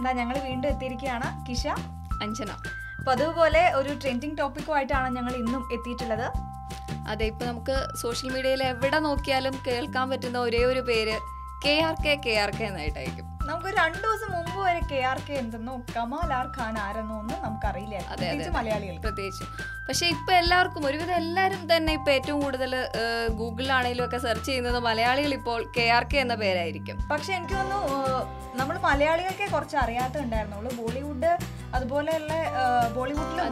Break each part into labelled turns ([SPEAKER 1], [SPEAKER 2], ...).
[SPEAKER 1] എന്താ ഞങ്ങൾ വീണ്ടും എത്തിയിരിക്കുകയാണ്. കിഷ.
[SPEAKER 2] അഞ്ജന.
[SPEAKER 1] അപ്പൊ അതുപോലെ ഒരു ട്രെൻഡിങ് ടോപ്പിക്കുമായിട്ടാണ് ഞങ്ങൾ ഇന്നും എത്തിയിട്ടുള്ളത്.
[SPEAKER 2] അതെ ഇപ്പൊ നമുക്ക് സോഷ്യൽ മീഡിയയിൽ എവിടെ നോക്കിയാലും കേൾക്കാൻ പറ്റുന്ന ഒരേ ഒരു പേര് K R K K R K എന്നായിട്ടായിരിക്കും.
[SPEAKER 1] നമുക്ക് രണ്ടു ദിവസം മുമ്പ് വരെ കെ ആർ കെ എന്തെന്നോ കമാൽ ആർ ഖാൻ ആരെന്നോ ഒന്നും നമുക്കറിയില്ല.
[SPEAKER 2] മലയാളികൾ
[SPEAKER 1] പ്രത്യേകിച്ച്
[SPEAKER 2] പക്ഷെ ഇപ്പൊ എല്ലാവർക്കും ഒരുവിധം എല്ലാവരും തന്നെ ഇപ്പൊ ഏറ്റവും കൂടുതൽ ഗൂഗിളിലാണെങ്കിലും ഒക്കെ സെർച്ച് ചെയ്യുന്നത് മലയാളികൾ ഇപ്പോൾ കെ ആർ കെ എന്ന പേരായിരിക്കും.
[SPEAKER 1] പക്ഷെ എനിക്ക് തോന്നുന്നു നമ്മൾ മലയാളികൾക്കെ കുറച്ച് അറിയാത്തുണ്ടായിരുന്നുള്ളൂ ബോളിവുഡ് അതുപോലെയുള്ള ബോളിവുഡിലും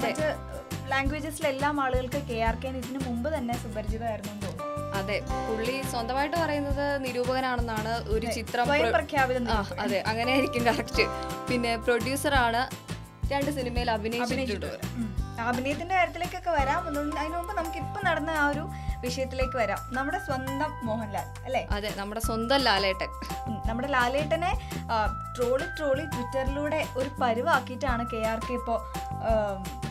[SPEAKER 1] ലാംഗ്വേജസിലെല്ലാം ആളുകൾക്ക് കെ ആർ കെ ഇതിനു മുമ്പ് തന്നെ സുപരിചിതമായിരുന്നു
[SPEAKER 2] അതെ പുള്ളി സ്വന്തമായിട്ട് പറയുന്നത് നിരൂപകനാണെന്നാണ് ഒരു ചിത്രം അതെ അങ്ങനെ ആയിരിക്കും കറക്റ്റ് പിന്നെ പ്രൊഡ്യൂസറാണ് രണ്ട് സിനിമയിൽ അഭിനയിച്ചിട്ടുണ്ട്.
[SPEAKER 1] അഭിനയത്തിന്റെ കാര്യത്തിലേക്കൊക്കെ വരാം. അതിനു അതിന് മുമ്പ് നമുക്ക് ഇപ്പൊ നടന്ന ആ ഒരു വിഷയത്തിലേക്ക് വരാം. നമ്മുടെ സ്വന്തം മോഹൻലാൽ അല്ലേ?
[SPEAKER 2] അതെ നമ്മുടെ സ്വന്തം ലാലേട്ടൻ.
[SPEAKER 1] നമ്മുടെ ലാലേട്ടനെ ട്രോളി ട്രോളി ട്വിറ്ററിലൂടെ ഒരു പരുവാക്കിയിട്ടാണ് കെ ആർ കെ ഇപ്പോ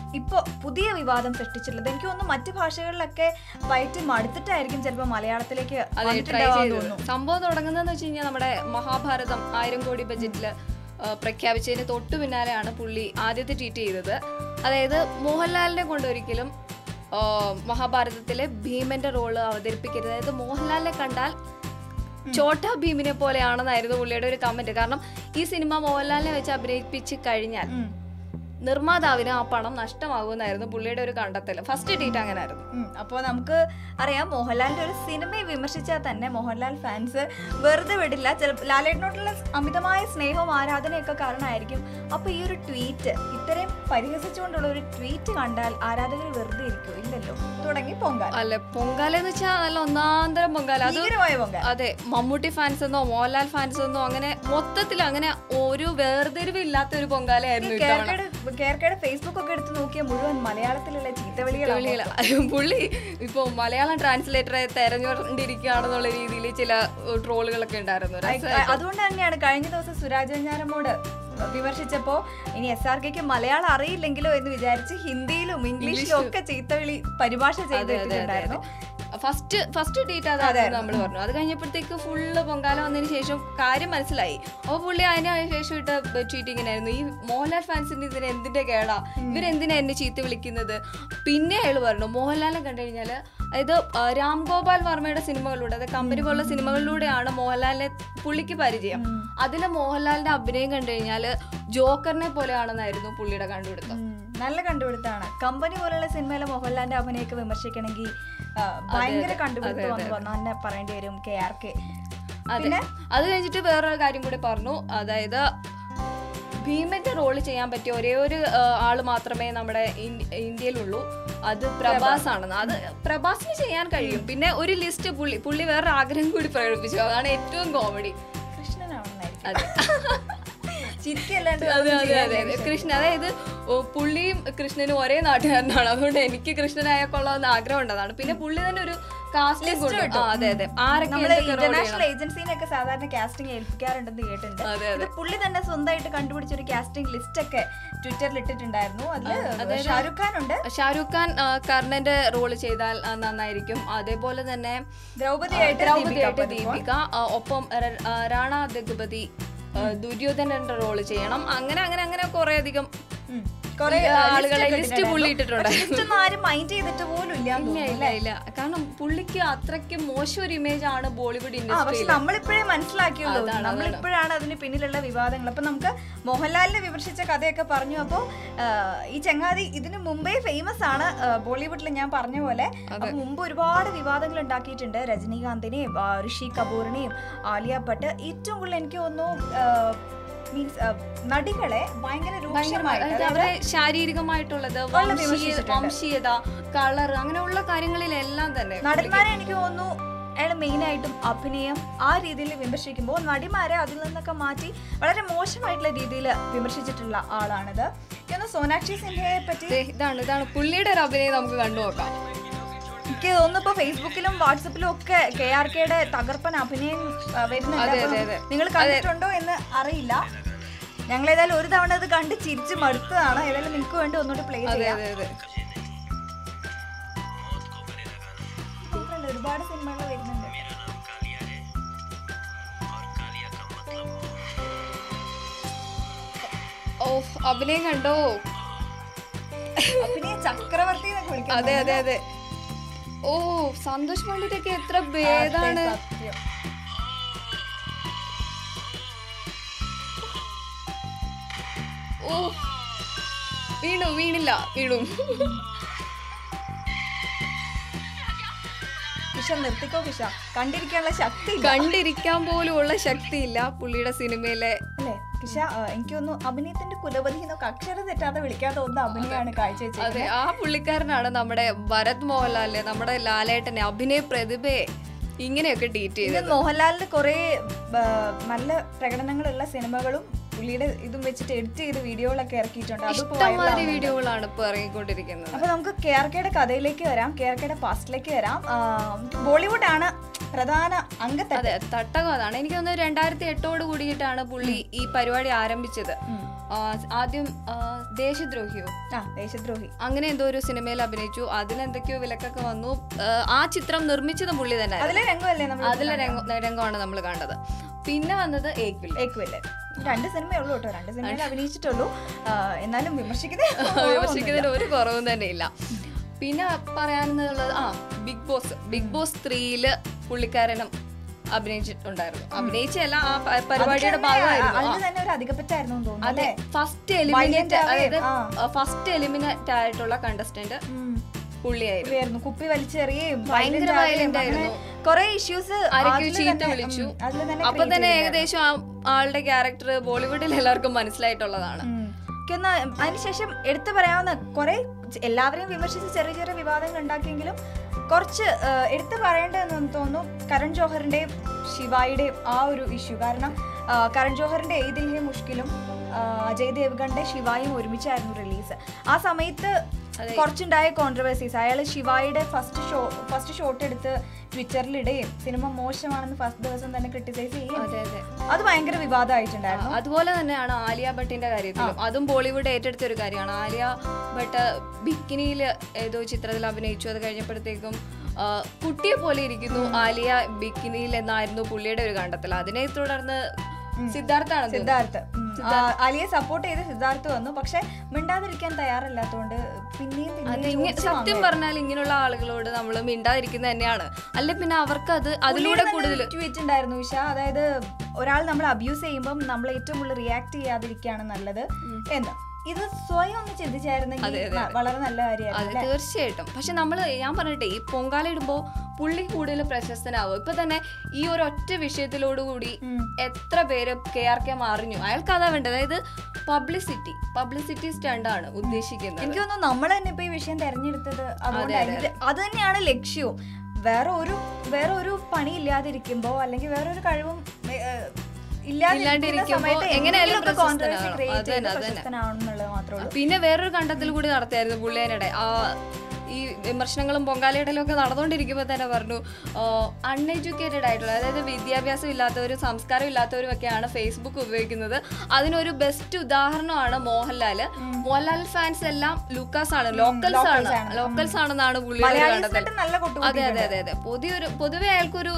[SPEAKER 1] ആം, ഇപ്പോ പുതിയ വിവാദം സൃഷ്ടിച്ചിട്ടുള്ളത്. എനിക്ക് തോന്നുന്നു മറ്റു ഭാഷകളിലൊക്കെ വയറ്റി മടുത്തിട്ടായിരിക്കും ചിലപ്പോൾ മലയാളത്തിലേക്ക്
[SPEAKER 2] സംഭവം തുടങ്ങുന്നതെന്ന് വെച്ച് കഴിഞ്ഞാൽ നമ്മുടെ മഹാഭാരതം ആയിരം കോടി ബജറ്റിൽ പ്രഖ്യാപിച്ചതിന് തൊട്ടു പിന്നാലെയാണ് പുള്ളി ആദ്യത്തെ ട്വീറ്റ് ചെയ്തത്. അതായത് മോഹൻലാലിനെ കൊണ്ടൊരിക്കലും മഹാഭാരതത്തിലെ ഭീമന്റെ റോൾ അവതരിപ്പിക്കരുത്. അതായത് മോഹൻലാലിനെ കണ്ടാൽ ചോട്ട ഭീമിനെ പോലെയാണെന്നായിരുന്നു പുള്ളിയുടെ ഒരു കമന്റ് കാരണം ഈ സിനിമ മോഹൻലാലിനെ വെച്ച് അഭിനയിപ്പിച്ച് കഴിഞ്ഞാൽ. നിർമ്മാതാവിന് ആ പണം നഷ്ടമാകുമെന്നായിരുന്നു പുള്ളിയുടെ ഒരു കണ്ടെത്തൽ ഫസ്റ്റ് ട്വീറ്റ് അങ്ങനെ ആയിരുന്നു.
[SPEAKER 1] അപ്പോൾ നമുക്ക് അറിയാം മോഹൻലാലിന്റെ ഒരു സിനിമയെ വിമർശിച്ചാൽ തന്നെ മോഹൻലാൽ ഫാൻസ് വെറുതെ വിടില്ല. ചിലപ്പോൾ ലാലേട്ടനോടുള്ള അമിതമായ സ്നേഹവും ആരാധനയൊക്കെ കാരണമായിരിക്കും. അപ്പോൾ ഈ ഒരു ട്വീറ്റ് ഇത്രയും പരിഹസിച്ചുകൊണ്ടുള്ള ഒരു ട്വീറ്റ് കണ്ടാൽ ആരാധകർ വെറുതെ ഇരിക്കും. ഇല്ലല്ലോ. തുടങ്ങി പൊങ്കാല.
[SPEAKER 2] അല്ലെ പൊങ്കാല എന്ന് വെച്ചാൽ നല്ല ഒന്നാന്തരം പൊങ്കാല. അത് അതെ മമ്മൂട്ടി ഫാൻസ് എന്നോ മോഹൻലാൽ ഫാൻസ് എന്നോ അങ്ങനെ മൊത്തത്തിൽ അങ്ങനെ ഒരു വേർതിരിവില്ലാത്ത ഒരു പൊങ്കാലയായിരുന്നു
[SPEAKER 1] കേർക്കയുടെ ഫേസ്ബുക്ക് ഒക്കെ എടുത്ത് നോക്കിയാൽ മുഴുവൻ മലയാളത്തിലുള്ള ചീത്തവിളികളാണ്
[SPEAKER 2] വിളികൾ. പുള്ളി ഇപ്പൊ മലയാളം ട്രാൻസ്ലേറ്ററെ തെരഞ്ഞുകൊണ്ടിരിക്കുകയാണെന്നുള്ള രീതിയിൽ ചില ട്രോളുകളൊക്കെ ഉണ്ടായിരുന്നു.
[SPEAKER 1] അതുകൊണ്ട് തന്നെയാണ് കഴിഞ്ഞ ദിവസം സുരാജ് വെഞ്ഞാറമ്മോട് വിമർശിച്ചപ്പോ ഇനി എസ് ആർ കെക്ക് മലയാളം അറിയില്ലെങ്കിലോ? എന്ന് വിചാരിച്ച് ഹിന്ദിയിലും ഇംഗ്ലീഷിലും ഒക്കെ ചീത്തവിളി പരിഭാഷ ചെയ്ത് വെച്ചിട്ടുണ്ടായിരുന്നു
[SPEAKER 2] ഫസ്റ്റ് ഫസ്റ്റ് ഡേറ്റ് അതായിരുന്നു നമ്മൾ പറഞ്ഞു. അത് കഴിഞ്ഞപ്പോഴത്തേക്ക് ഫുള്ള് പൊങ്കാല വന്നതിന് ശേഷം കാര്യം മനസ്സിലായി. അപ്പോൾ പുള്ളി അതിന് ശേഷം ഇട്ട ട്വീറ്റ് ഇങ്ങനെയായിരുന്നു ഈ മോഹൻലാൽ ഫാൻസിന്റെ ഇതിന് എന്തിന്റെ കേടാ? ഇവരെന്തിനാ എന്നെ ചീത്ത വിളിക്കുന്നത്? പിന്നെ അയാൾ പറഞ്ഞു മോഹൻലാലിനെ കണ്ടു കഴിഞ്ഞാൽ അതായത് രാം ഗോപാൽ വർമ്മയുടെ സിനിമകളിലൂടെ അതായത് കമ്പനി പോലുള്ള സിനിമകളിലൂടെയാണ് മോഹൻലാലിനെ പുള്ളിക്ക് പരിചയം. അതിലെ മോഹൻലാലിന്റെ അഭിനയം കണ്ടു കഴിഞ്ഞാൽ ജോക്കറിനെ പോലെയാണെന്നായിരുന്നു പുള്ളിയുടെ കണ്ടുപിടുത്തം.
[SPEAKER 1] നല്ല കണ്ടുപിടുത്താണ് കമ്പനി പോലുള്ള സിനിമയിലെ മോഹൻലാലിന്റെ അഭിനയൊക്കെ വിമർശിക്കണമെങ്കിൽ ഭയങ്കര കണ്ടുപിടുത്തം തന്നെ പറയേണ്ടി വരും കെ ആർ കെ.
[SPEAKER 2] അതെ. അത് കഴിഞ്ഞിട്ട് വേറൊരു കാര്യം കൂടി പറഞ്ഞു. അതായത് ഭീമന്റെ റോൾ ചെയ്യാൻ പറ്റിയ ഒരേ ഒരു ആൾ മാത്രമേ നമ്മുടെ ഇന്ത്യയിലുള്ളൂ. അത് പ്രഭാസ്. ആണെന്ന് അത് പ്രഭാസിന് ചെയ്യാൻ കഴിയും. പിന്നെ ഒരു ലിസ്റ്റ് പുള്ളി പുള്ളി വേറൊരു ആഗ്രഹം കൂടി പ്രകടിപ്പിച്ചു. അതാണ് ഏറ്റവും കോമഡി
[SPEAKER 1] കൃഷ്ണനാണെന്നായിരിക്കും.
[SPEAKER 2] അതെ.
[SPEAKER 1] ചിരിക്കല്ലാണ്ട്
[SPEAKER 2] കൃഷ്ണൻ അതായത് പുള്ളിയും കൃഷ്ണനും ഒരേ നാട്ടുകാരനാണ്. അതുകൊണ്ട് എനിക്ക് കൃഷ്ണനായ കൊള്ളാവുന്ന ആഗ്രഹം ഉണ്ടതാണ്. പിന്നെ പുള്ളി തന്നെ ഒരു
[SPEAKER 1] ഇന്റർനാഷണൽ സാധാരണ കാസ്റ്റിംഗ് ഏൽപ്പിക്കാറുണ്ടെന്ന് കേട്ടിട്ടുണ്ട്. ഇത് പുള്ളി തന്നെ സ്വന്തമായിട്ട് കണ്ടുപിടിച്ച ഒരു കാസ്റ്റിംഗ് ലിസ്റ്റ് ഒക്കെ ട്വിറ്ററിൽ ഇട്ടിട്ടുണ്ടായിരുന്നു. അതിൽ ഷാരൂഖ് ഖാൻ ഉണ്ട്.
[SPEAKER 2] ഷാരൂഖ് ഖാൻ കർണന്റെ റോൾ ചെയ്താൽ നന്നായിരിക്കും. അതേപോലെ തന്നെ
[SPEAKER 1] ദ്രൗപതിയായിട്ട്
[SPEAKER 2] ദ്രൗപദിയായിട്ട് ദീപിക ഒപ്പം റാണ ദഗുപതി ദുര്യോധനന്റെ റോൾ ചെയ്യണം അങ്ങനെ അങ്ങനെ അങ്ങനെ കുറെ അധികം.
[SPEAKER 1] കുറെ
[SPEAKER 2] ആളുകളെ ലിസ്റ്റ് പുള്ളി
[SPEAKER 1] ഇട്ടിട്ടുണ്ട്? ആരും മൈൻഡ് ചെയ്തിട്ട് പോലും ഇല്ല
[SPEAKER 2] ഇല്ല ഇല്ല ഇല്ല. കാരണം പുള്ളിക്ക് അത്രയ്ക്ക് മോശം ഒരു ഇമേജ് ആണ് ബോളിവുഡ് ഇൻഡസ്ട്രി
[SPEAKER 1] നമ്മളിപ്പോഴേ മനസ്സിലാക്കിയുള്ളൂ നമ്മളിപ്പോഴാണ് അതിന് പിന്നിലുള്ള വിവാദങ്ങൾ. അപ്പൊ നമുക്ക് മോഹൻലാലിനെ വിമർശിച്ച കഥയൊക്കെ പറഞ്ഞു. അപ്പോ ഈ ചങ്ങാതി ഇതിന് മുമ്പേ ഫേമസ് ആണ് ബോളിവുഡിൽ ഞാൻ പറഞ്ഞ പോലെ. മുമ്പ് ഒരുപാട് വിവാദങ്ങൾ ഉണ്ടാക്കിയിട്ടുണ്ട്. രജനീകാന്തിനെയും ഋഷി കപൂറിനെയും ആലിയ ഭട്ട്. ഏറ്റവും കൂടുതൽ എനിക്ക് തോന്നുന്നു മീൻസ് നടികളെ ഭയങ്കര രൂക്ഷമായിട്ട്
[SPEAKER 2] അവരെ ശാരീരികമായിട്ടുള്ളത് വംശീയ വംശീയത കളർ അങ്ങനെയുള്ള കാര്യങ്ങളിലെല്ലാം തന്നെ
[SPEAKER 1] നടന്മാരെ എനിക്ക് തോന്നുന്നു അയാൾ മെയിനായിട്ടും അഭിനയം ആ രീതിയിൽ വിമർശിക്കുമ്പോൾ നടിമാരെ അതിൽ നിന്നൊക്കെ മാറ്റി വളരെ മോശമായിട്ടുള്ള രീതിയിൽ വിമർശിച്ചിട്ടുള്ള ആളാണിത്. സോനാക്ഷി സിൻഹയെ പറ്റി
[SPEAKER 2] ഇതാണ് ഇതാണ് പുള്ളിയുടെ ഒരു അഭിനയം നമുക്ക് കണ്ടു നോക്കാം
[SPEAKER 1] എനിക്ക് തോന്നുന്നു ഇപ്പൊ ഫേസ്ബുക്കിലും വാട്സപ്പിലും ഒക്കെ കെ ആർ കെയുടെ തകർപ്പൻ അഭിനയം വരുന്നുണ്ട്. നിങ്ങൾ കണ്ടിട്ടുണ്ടോ എന്ന് അറിയില്ല. ഞങ്ങൾ ഏതായാലും ഒരു തവണ അത് കണ്ട് ചിരിച്ച് മടുത്തതാണ്. ഏതായാലും നിങ്ങൾക്ക് വേണ്ടി ഒന്നുകൂടി പ്ലേ ചെയ്യാം. ഒരുപാട് സിനിമകൾ വരുന്നുണ്ട്.
[SPEAKER 2] ഓ അഭിനയം കണ്ടോ?
[SPEAKER 1] അഭിനയ ചക്രവർത്തി
[SPEAKER 2] അതെ അതെ അതെ. ഓ സന്തോഷ് പണ്ഡിറ്റൊക്കെ എത്ര ഭേദാണ്. ഓ വീണു വീണില്ല വീണു.
[SPEAKER 1] കിഷ നിർത്തിക്കോ കിഷ. കണ്ടിരിക്കാനുള്ള ശക്തി
[SPEAKER 2] കണ്ടിരിക്കാൻ പോലും ഉള്ള ശക്തിയില്ല പുള്ളിയുടെ സിനിമയിലെ
[SPEAKER 1] അല്ലേ കിഷ ആ, എനിക്ക് തോന്നുന്നു അഭിനയത്തിന്റെ കുലപതി എന്നൊക്കെ അക്ഷരം തെറ്റാതെ വിളിക്കാൻ തോന്നുന്ന അഭിനയാണ് കാഴ്ചവെച്ചത്
[SPEAKER 2] അതെ ആ പുള്ളിക്കാരനാണ് നമ്മുടെ ഭരത് മോഹൻലാലിനെ നമ്മുടെ ലാലേട്ടനെ അഭിനയ പ്രതിഭയെ ഇങ്ങനെയൊക്കെ ട്രീറ്റ്
[SPEAKER 1] ഇത്
[SPEAKER 2] ചെയ്തത്.
[SPEAKER 1] മോഹൻലാലിന് കുറെ നല്ല പ്രകടനങ്ങളുള്ള സിനിമകളും പുള്ളിയുടെ ഇതും വെച്ചിട്ട് എഡിറ്റ് ചെയ്ത് വീഡിയോകളൊക്കെ ഇറക്കിയിട്ടുണ്ട്.
[SPEAKER 2] വീഡിയോകളാണ് ഇപ്പൊ ഇറങ്ങിക്കൊണ്ടിരിക്കുന്നത്.
[SPEAKER 1] അപ്പൊ നമുക്ക് കെ ആർ കെയുടെ കഥയിലേക്ക് വരാം. കെ ആർ കെയുടെ പാസ്റ്റിലേക്ക് വരാം. ബോളിവുഡ് ആണ് പ്രധാന അംഗത്തെ
[SPEAKER 2] അതെ തട്ടകം അതാണ്. എനിക്ക് തോന്നുന്നത് രണ്ടായിരത്തി എട്ടോട് കൂടിയിട്ടാണ് പുള്ളി ഈ പരിപാടി ആരംഭിച്ചത്. ആദ്യം ദേശദ്രോഹിയോ?
[SPEAKER 1] ആ ദേശദ്രോഹി.
[SPEAKER 2] അങ്ങനെ എന്തോ ഒരു സിനിമയിൽ അഭിനയിച്ചു. അതിനെന്തൊക്കെയോ വിലക്കൊക്കെ വന്നു. ആ, ചിത്രം നിർമ്മിച്ചത് പുള്ളി തന്നെ
[SPEAKER 1] അതിലെ
[SPEAKER 2] രംഗമാണ് നമ്മൾ കണ്ടത്. പിന്നെ വന്നത് ഏക്വിൽ.
[SPEAKER 1] രണ്ട് സിനിമയേ ഉള്ളൂ കേട്ടോ. രണ്ട് സിനിമയിൽ അഭിനയിച്ചിട്ടുള്ളൂ. എന്നാലും വിമർശിക്കുന്ന
[SPEAKER 2] വിമർശിക്കുന്നതിന് ഒരു കുറവും തന്നെ ഇല്ല. പിന്നെ പറയാനുള്ളത് ആ ബിഗ് ബോസ്. ബിഗ് ബോസ് ത്രീയിൽ പുള്ളിക്കാരനും അഭിനയിച്ചിട്ടുണ്ടായിരുന്നു അഭിനയിച്ചല്ല ആ പരിപാടിയുടെ ഭാഗമായിരുന്നു. അതെ ഫസ്റ്റ് എലിമിനേറ്റ് അതായത് ഫസ്റ്റ് എലിമിനേറ്റ് ആയിട്ടുള്ള കണ്ടസ്റ്റന്റ്. പുള്ളിയായിരുന്നു.
[SPEAKER 1] കുപ്പി വലിച്ചെറിയും
[SPEAKER 2] ഭയങ്കര violent ആയിരുന്നു.
[SPEAKER 1] കുറെ ഇഷ്യൂസ്
[SPEAKER 2] ചീത്ത വിളിച്ചു. അപ്പൊ തന്നെ ഏകദേശം ആ ആളുടെ ക്യാരക്ടർ ബോളിവുഡിൽ എല്ലാവർക്കും മനസ്സിലായിട്ടുള്ളതാണ്.
[SPEAKER 1] അതിനുശേഷം എടുത്തു പറയാവുന്ന കുറെ എല്ലാവരെയും വിമർശിച്ച് ചെറിയ ചെറിയ വിവാദങ്ങൾ ഉണ്ടാക്കിയെങ്കിലും കുറച്ച് എടുത്തു പറയേണ്ടതെന്ന് തോന്നുന്നു കരൺ ജോഹറിന്റെയും ശിവായിയുടെയും ആ ഒരു ഇഷ്യൂ കാരണം കരൺ ജോഹറിന്റെ ഏതിൽ ഹേ മുഷ്കിലും അജയ് ദേവ്ഗണിന്റെ ശിവായും ഒരുമിച്ചായിരുന്നു റിലീസ് ആ സമയത്ത് കുറച്ചുണ്ടായ കോൺട്രവേഴ്സീസ് അയാൾ ശിവായിയുടെ ഫസ്റ്റ് ഷോ ഫസ്റ്റ് ഷോട്ട് എടുത്ത് ട്വിറ്ററിൽ ഇടുകയും സിനിമ മോശമാണെന്ന് ഫസ്റ്റ് ദിവസം തന്നെ ക്രിട്ടിസൈസ് ചെയ്യും
[SPEAKER 2] അതെ
[SPEAKER 1] ഭയങ്കര വിവാദമായിട്ടുണ്ടായിരുന്നു.
[SPEAKER 2] അതുപോലെ തന്നെയാണ് ആലിയ ഭട്ടിന്റെ കാര്യത്തിലും. അതും ബോളിവുഡ് ഏറ്റെടുത്ത ഒരു കാര്യമാണ്. ആലിയ ഭട്ട് ബിക്കിനിയിൽ ഏതോ ചിത്രത്തിൽ അഭിനയിച്ചു. അത് കഴിഞ്ഞപ്പോഴത്തേക്കും കുട്ടിയെ പോലെ ഇരിക്കുന്നു ആലിയ ബിക്കിനിയിൽ എന്നായിരുന്നു പുള്ളിയുടെ ഒരു കണ്ടെത്തൽ. അതിനെ തുടർന്ന് സിദ്ധാർത്ഥാണ്.
[SPEAKER 1] സിദ്ധാർത്ഥ്. അലിയെ സപ്പോർട്ട് ചെയ്ത് സിദ്ധാർത്ഥ് വന്നു. പക്ഷെ മിണ്ടാതിരിക്കാൻ തയ്യാറല്ലാത്തോണ്ട് പിന്നെയും
[SPEAKER 2] സത്യം പറഞ്ഞാൽ ഇങ്ങനെയുള്ള ആളുകളോട് നമ്മൾ മിണ്ടാതിരിക്കുന്നത് തന്നെയാണ്. അല്ലെ പിന്നെ അവർക്ക് അത് അതിലൂടെ കൂടുതൽ
[SPEAKER 1] ട്വീറ്റ് ഉണ്ടായിരുന്നു ഉഷ. അതായത് ഒരാൾ നമ്മൾ അബ്യൂസ് ചെയ്യുമ്പോൾ നമ്മൾ ഏറ്റവും കൂടുതൽ റിയാക്ട് ചെയ്യാതിരിക്കുകയാണ് നല്ലത് എന്ന്. ഇത് സ്വയം ഒന്ന് ചിന്തിച്ചായിരുന്നെങ്കിൽ വളരെ നല്ല
[SPEAKER 2] കാര്യമാണ് തീർച്ചയായിട്ടും. പക്ഷെ നമ്മൾ ഞാൻ പറഞ്ഞിട്ടെ ഈ പൊങ്കാല ഇടുമ്പോ പുള്ളി കൂടുതൽ പ്രശസ്തനാവും. ഇപ്പൊ തന്നെ ഈ ഒരു ഒറ്റ വിഷയത്തിലോടുകൂടി
[SPEAKER 1] കൂടി
[SPEAKER 2] എത്ര പേര് കെ ആർ കെ അറിഞ്ഞു അയാൾക്ക് അതാ വേണ്ടത്. അതായത് പബ്ലിസിറ്റി പബ്ലിസിറ്റി സ്റ്റാൻഡാണ് ഉദ്ദേശിക്കുന്നത്.
[SPEAKER 1] എനിക്ക് തോന്നുന്നു നമ്മൾ തന്നെ ഇപ്പൊ ഈ വിഷയം തെരഞ്ഞെടുത്തത് അത് തന്നെയാണ് ലക്ഷ്യവും. വേറെ ഒരു വേറെ ഒരു പണി ഇല്ലാതിരിക്കുമ്പോ അല്ലെങ്കിൽ വേറെ ഒരു കഴിവും ഇല്ലാതിരിക്കുന്ന
[SPEAKER 2] ക്രിയേറ്റ്
[SPEAKER 1] സമയത്ത്
[SPEAKER 2] എങ്ങനെയായാലും
[SPEAKER 1] മാത്രമേ
[SPEAKER 2] പിന്നെ വേറൊരു കണ്ടെത്തൽ കൂടി നടത്തിയായിരുന്നു ആ ഈ വിമർശനങ്ങളും പൊങ്കാലയിടലും ഒക്കെ നടന്നുകൊണ്ടിരിക്കുമ്പോൾ തന്നെ പറഞ്ഞു അൺഎഡ്യൂക്കേറ്റഡ് ആയിട്ടുള്ള അതായത് വിദ്യാഭ്യാസം ഇല്ലാത്തവരും സംസ്കാരം ഇല്ലാത്തവരും ഒക്കെയാണ് ഫേസ്ബുക്ക് ഉപയോഗിക്കുന്നത്. അതിനൊരു ബെസ്റ്റ് ഉദാഹരണമാണ് മോഹൻലാൽ മോഹൻലാൽ ഫാൻസ് എല്ലാം ലൂക്കാസ് ആണ് ലോക്കൽസ് ആണ്. ലോക്കൽസ് ആണെന്നാണ്
[SPEAKER 1] കൊട്ടു
[SPEAKER 2] അതെ അതെ അതെ അതെ. പുതിയൊരു പൊതുവെ അയാൾക്കൊരു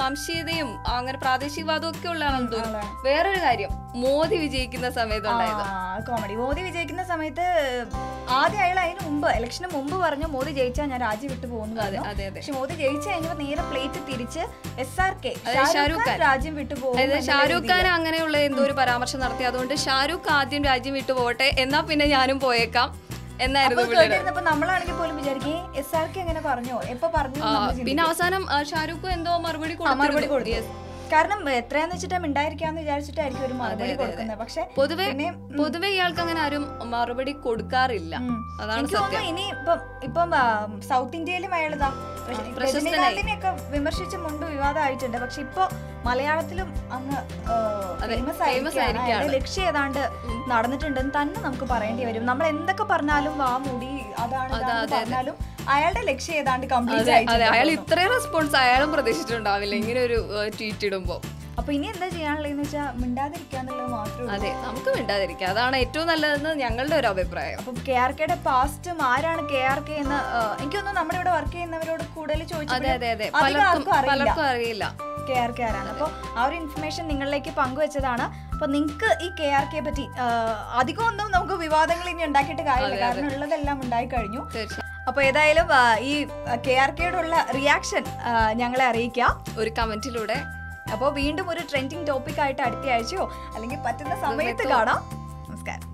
[SPEAKER 2] വംശീയതയും അങ്ങനെ പ്രാദേശികവാദവും ഒക്കെ ഉള്ളതാണെന്ന് തോന്നുന്നു. വേറൊരു കാര്യം മോദി വിജയിക്കുന്ന സമയത്തുണ്ടായത്
[SPEAKER 1] കോമഡി മോദി വിജയിക്കുന്ന സമയത്ത് ആദ്യം അയാൾ അതിന് മുമ്പ് ഇലക്ഷന് മുമ്പ് പറഞ്ഞു മോദി ജയിച്ചാൽ ഞാൻ രാജ്യം വിട്ടു പോകുന്നു പക്ഷെ മോദി ജയിച്ചു കഴിഞ്ഞപ്പോ നേരെ പ്ലേറ്റ് തിരിച്ച് S R K
[SPEAKER 2] Shahrukh Khan.
[SPEAKER 1] രാജ്യം വിട്ടു പോകും
[SPEAKER 2] ഷാരൂഖ് ഖാൻ അങ്ങനെയുള്ള എന്തോ ഒരു പരാമർശം നടത്തി. അതുകൊണ്ട് ഷാരൂഖ് ആദ്യം രാജ്യം വിട്ടു പോകട്ടെ എന്നാ പിന്നെ ഞാനും പോയേക്കാം എന്നായിരുന്നു
[SPEAKER 1] നമ്മളാണെങ്കിൽ പോലും വിചാരിക്കേ എസ് ആർ കെ എങ്ങനെ പറഞ്ഞോ? എപ്പോ പറഞ്ഞു? നമ്മൾ
[SPEAKER 2] പിന്നെ അവസാനം ഷാരൂഖ് എന്തോ മറുപടി.
[SPEAKER 1] മറുപടി കൊടുത്തു. കാരണം എത്രയാന്ന് വെച്ചിട്ട് മിണ്ടായിരിക്കാന്ന് വിചാരിച്ചിട്ടായിരിക്കും ഒരു മറുപടി കൊടുക്കുന്നത്. പക്ഷെ
[SPEAKER 2] പൊതുവെ പൊതുവെ ഇയാൾക്ക് അങ്ങനെ ആരും മറുപടി കൊടുക്കാറില്ല. അതാണ് സത്യം.
[SPEAKER 1] ഇനി ഇപ്പം ഇപ്പം സൗത്ത് ഇന്ത്യയിലും അയാളിതാ രജനീകാന്തിനെയൊക്കെ വിമർശിച്ച് മുൻപ് വിവാദമായിട്ടുണ്ട്. പക്ഷെ ഇപ്പൊ മലയാളത്തിലും അങ്ങ് ഫേമസ് അയാളുടെ ലക്ഷ്യം ഏതാണ്ട് നടന്നിട്ടുണ്ടെന്ന് തന്നെ നമുക്ക് പറയേണ്ടി വരും. നമ്മൾ എന്തൊക്കെ പറഞ്ഞാലും വാ മുടി അതാണ് പറഞ്ഞാലും അയാളുടെ ലക്ഷ്യം ഏതാണ്ട് കംപ്ലീറ്റ്
[SPEAKER 2] അതെ അയാൾ ഇത്രയും റെസ്പോൺസ് അയാളും പ്രതീക്ഷിച്ചിട്ടുണ്ടാവില്ല. ഇങ്ങനെ ഒരു ട്വീറ്റ് ഇടുമ്പോ.
[SPEAKER 1] അപ്പൊ ഇനി എന്താ ചെയ്യാനുള്ളതെന്ന് വെച്ചാൽ മിണ്ടാതിരിക്കാന്നുള്ളത് മാത്രം
[SPEAKER 2] അതെ നമുക്ക് മിണ്ടാതിരിക്കാം. അതാണ് ഏറ്റവും നല്ലതെന്ന് ഞങ്ങളുടെ ഒരു അഭിപ്രായം.
[SPEAKER 1] അപ്പം കെ ആർ കെയുടെ പാസ്റ്റും ആരാണ് കെ ആർ കെ എന്ന് എനിക്കൊന്നും നമ്മുടെ ഇവിടെ വർക്ക് ചെയ്യുന്നവരോട് കൂടുതൽ
[SPEAKER 2] അതെ അതെ അതെ. പലർക്കും
[SPEAKER 1] അറിയില്ല.
[SPEAKER 2] പലർക്കും അറിയില്ല.
[SPEAKER 1] കെ ആർ കെ ആരാണ് അപ്പോൾ ആ ഒരു ഇൻഫർമേഷൻ നിങ്ങളിലേക്ക് പങ്കുവെച്ചതാണ്. അപ്പോൾ നിങ്ങൾക്ക് ഈ കെ ആർ കെ പറ്റി അധികം ഒന്നും നമുക്ക് വിവാദങ്ങൾ ഇനി ഉണ്ടാക്കിയിട്ട് കാര്യമില്ല. കാരണം ഉള്ളതെല്ലാം ഉണ്ടായി കഴിഞ്ഞു. അപ്പോൾ ഏതായാലും ഈ കെ ആർ കെയോടുള്ള റിയാക്ഷൻ ഞങ്ങളെ അറിയിക്കാം.
[SPEAKER 2] ഒരു കമന്റിലൂടെ.
[SPEAKER 1] അപ്പോൾ വീണ്ടും ഒരു ട്രെൻഡിങ് ടോപ്പിക് ആയിട്ട് അടുത്ത ആഴ്ചയോ അല്ലെങ്കിൽ പറ്റുന്ന സമയത്ത് കാണാം. നമസ്കാരം.